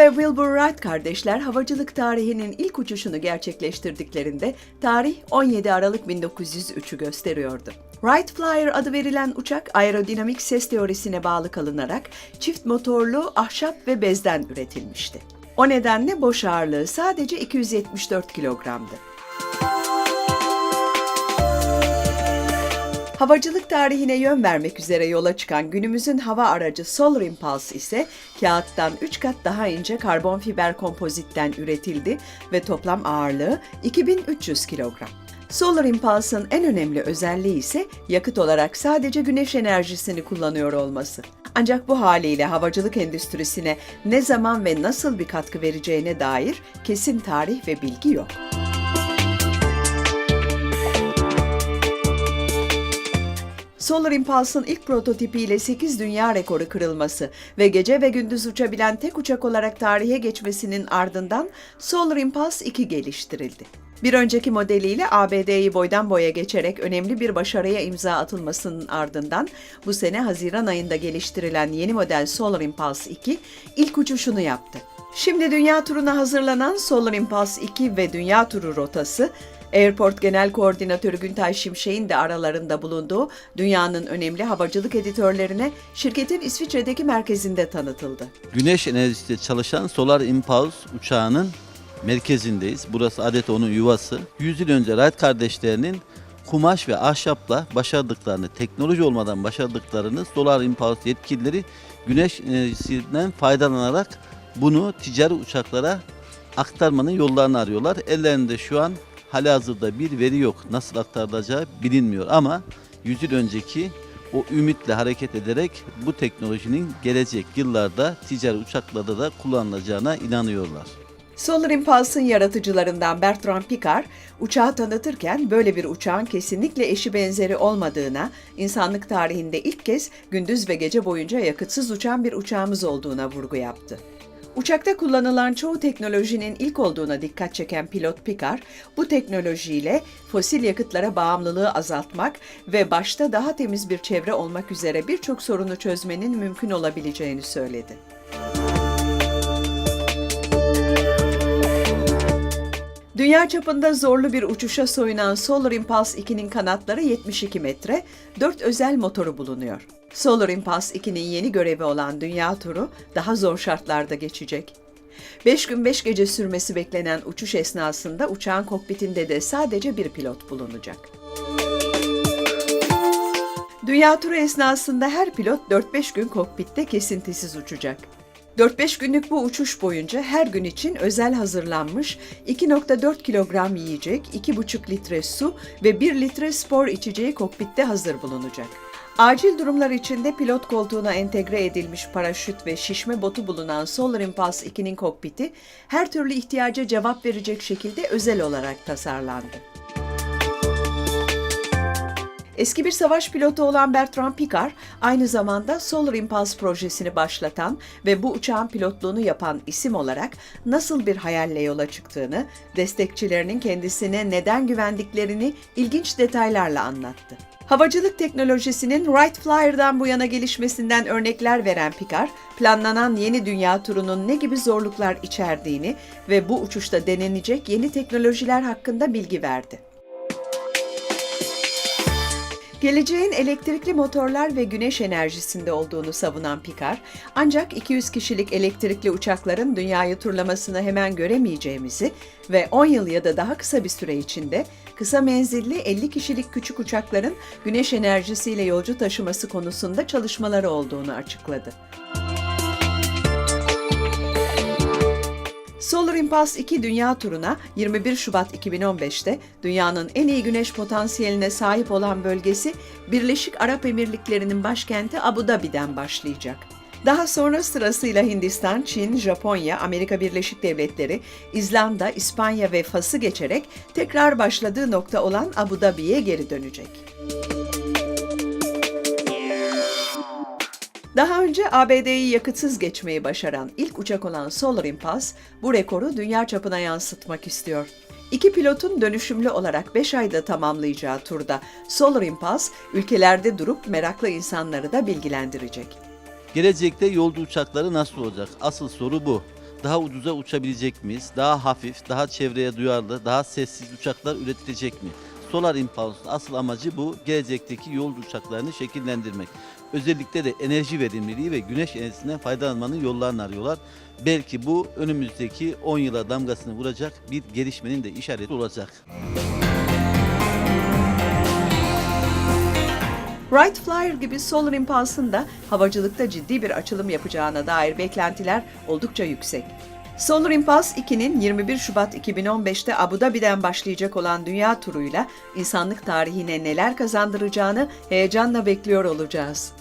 Ve Wilbur Wright kardeşler havacılık tarihinin ilk uçuşunu gerçekleştirdiklerinde tarih 17 Aralık 1903'ü gösteriyordu. Wright Flyer adı verilen uçak aerodinamik ses teorisine bağlı kalınarak çift motorlu ahşap ve bezden üretilmişti. O nedenle boş ağırlığı sadece 274 kilogramdı. Havacılık tarihine yön vermek üzere yola çıkan günümüzün hava aracı Solar Impulse ise kağıttan 3 kat daha ince karbon fiber kompozitten üretildi ve toplam ağırlığı 2300 kilogram. Solar Impulse'ın en önemli özelliği ise yakıt olarak sadece güneş enerjisini kullanıyor olması. Ancak bu haliyle havacılık endüstrisine ne zaman ve nasıl bir katkı vereceğine dair kesin tarih ve bilgi yok. Solar Impulse'ın ilk prototipiyle 8 dünya rekoru kırılması ve gece ve gündüz uçabilen tek uçak olarak tarihe geçmesinin ardından Solar Impulse 2 geliştirildi. Bir önceki modeliyle ABD'yi boydan boya geçerek önemli bir başarıya imza atılmasının ardından bu sene Haziran ayında geliştirilen yeni model Solar Impulse 2 ilk uçuşunu yaptı. Şimdi dünya turuna hazırlanan Solar Impulse 2 ve dünya turu rotası Airport Genel Koordinatörü Güntay Şimşek'in de aralarında bulunduğu dünyanın önemli havacılık editörlerine şirketin İsviçre'deki merkezinde tanıtıldı. Güneş enerjisiyle çalışan Solar Impulse uçağının merkezindeyiz. Burası adet onun yuvası. 100 yıl önce Wright kardeşlerinin kumaş ve ahşapla başardıklarını, teknoloji olmadan başardıklarını Solar Impulse yetkilileri güneş enerjisinden faydalanarak bunu ticari uçaklara aktarmanın yollarını arıyorlar. Ellerinde şu an halihazırda bir veri yok. Nasıl aktarılacağı bilinmiyor ama 100 yıl önceki o ümitle hareket ederek bu teknolojinin gelecek yıllarda ticari uçaklarda da kullanılacağına inanıyorlar. Solar Impulse'ın yaratıcılarından Bertrand Piccard, uçağı tanıtırken böyle bir uçağın kesinlikle eşi benzeri olmadığına, insanlık tarihinde ilk kez gündüz ve gece boyunca yakıtsız uçan bir uçağımız olduğuna vurgu yaptı. Uçakta kullanılan çoğu teknolojinin ilk olduğuna dikkat çeken pilot Picard, bu teknolojiyle fosil yakıtlara bağımlılığı azaltmak ve başta daha temiz bir çevre olmak üzere birçok sorunu çözmenin mümkün olabileceğini söyledi. Dünya çapında zorlu bir uçuşa soyunan Solar Impulse 2'nin kanatları 72 metre, 4 özel motoru bulunuyor. Solar Impulse 2'nin yeni görevi olan dünya turu daha zor şartlarda geçecek. 5 gün 5 gece sürmesi beklenen uçuş esnasında uçağın kokpitinde de sadece bir pilot bulunacak. Dünya turu esnasında her pilot 4-5 gün kokpitte kesintisiz uçacak. 4-5 günlük bu uçuş boyunca her gün için özel hazırlanmış 2.4 kilogram yiyecek, 2,5 litre su ve 1 litre spor içeceği kokpitte hazır bulunacak. Acil durumlar içinde pilot koltuğuna entegre edilmiş paraşüt ve şişme botu bulunan Solar Impulse 2'nin kokpiti her türlü ihtiyaca cevap verecek şekilde özel olarak tasarlandı. Eski bir savaş pilotu olan Bertrand Piccard, aynı zamanda Solar Impulse projesini başlatan ve bu uçağın pilotluğunu yapan isim olarak nasıl bir hayalle yola çıktığını, destekçilerinin kendisine neden güvendiklerini ilginç detaylarla anlattı. Havacılık teknolojisinin Wright Flyer'dan bu yana gelişmesinden örnekler veren Picard, planlanan yeni dünya turunun ne gibi zorluklar içerdiğini ve bu uçuşta denenecek yeni teknolojiler hakkında bilgi verdi. Geleceğin elektrikli motorlar ve güneş enerjisinde olduğunu savunan Picard, ancak 200 kişilik elektrikli uçakların dünyayı turlamasını hemen göremeyeceğimizi ve 10 yıl ya da daha kısa bir süre içinde kısa menzilli 50 kişilik küçük uçakların güneş enerjisiyle yolcu taşıması konusunda çalışmaları olduğunu açıkladı. Solar Impulse 2 dünya turuna 21 Şubat 2015'te dünyanın en iyi güneş potansiyeline sahip olan bölgesi Birleşik Arap Emirlikleri'nin başkenti Abu Dhabi'den başlayacak. Daha sonra sırasıyla Hindistan, Çin, Japonya, Amerika Birleşik Devletleri, İzlanda, İspanya ve Fas'ı geçerek tekrar başladığı nokta olan Abu Dhabi'ye geri dönecek. Daha önce ABD'yi yakıtsız geçmeyi başaran ilk uçak olan Solar Impulse bu rekoru dünya çapına yansıtmak istiyor. İki pilotun dönüşümlü olarak 5 ayda tamamlayacağı turda Solar Impulse ülkelerde durup meraklı insanları da bilgilendirecek. Gelecekte yolcu uçakları nasıl olacak? Asıl soru bu. daha ucuza uçabilecek miyiz? Daha hafif, daha çevreye duyarlı, daha sessiz uçaklar üretilecek mi? Solar Impulse'un asıl amacı bu. Gelecekteki yolcu uçaklarını şekillendirmek. Özellikle de enerji verimliliği ve güneş enerjisinden faydalanmanın yollarını arıyorlar. Belki bu önümüzdeki 10 yıla damgasını vuracak bir gelişmenin de işareti olacak. Wright Flyer gibi Solar Impulse'ın da havacılıkta ciddi bir açılım yapacağına dair beklentiler oldukça yüksek. Solar Impulse 2'nin 21 Şubat 2015'te Abu Dhabi'den başlayacak olan dünya turuyla insanlık tarihine neler kazandıracağını heyecanla bekliyor olacağız.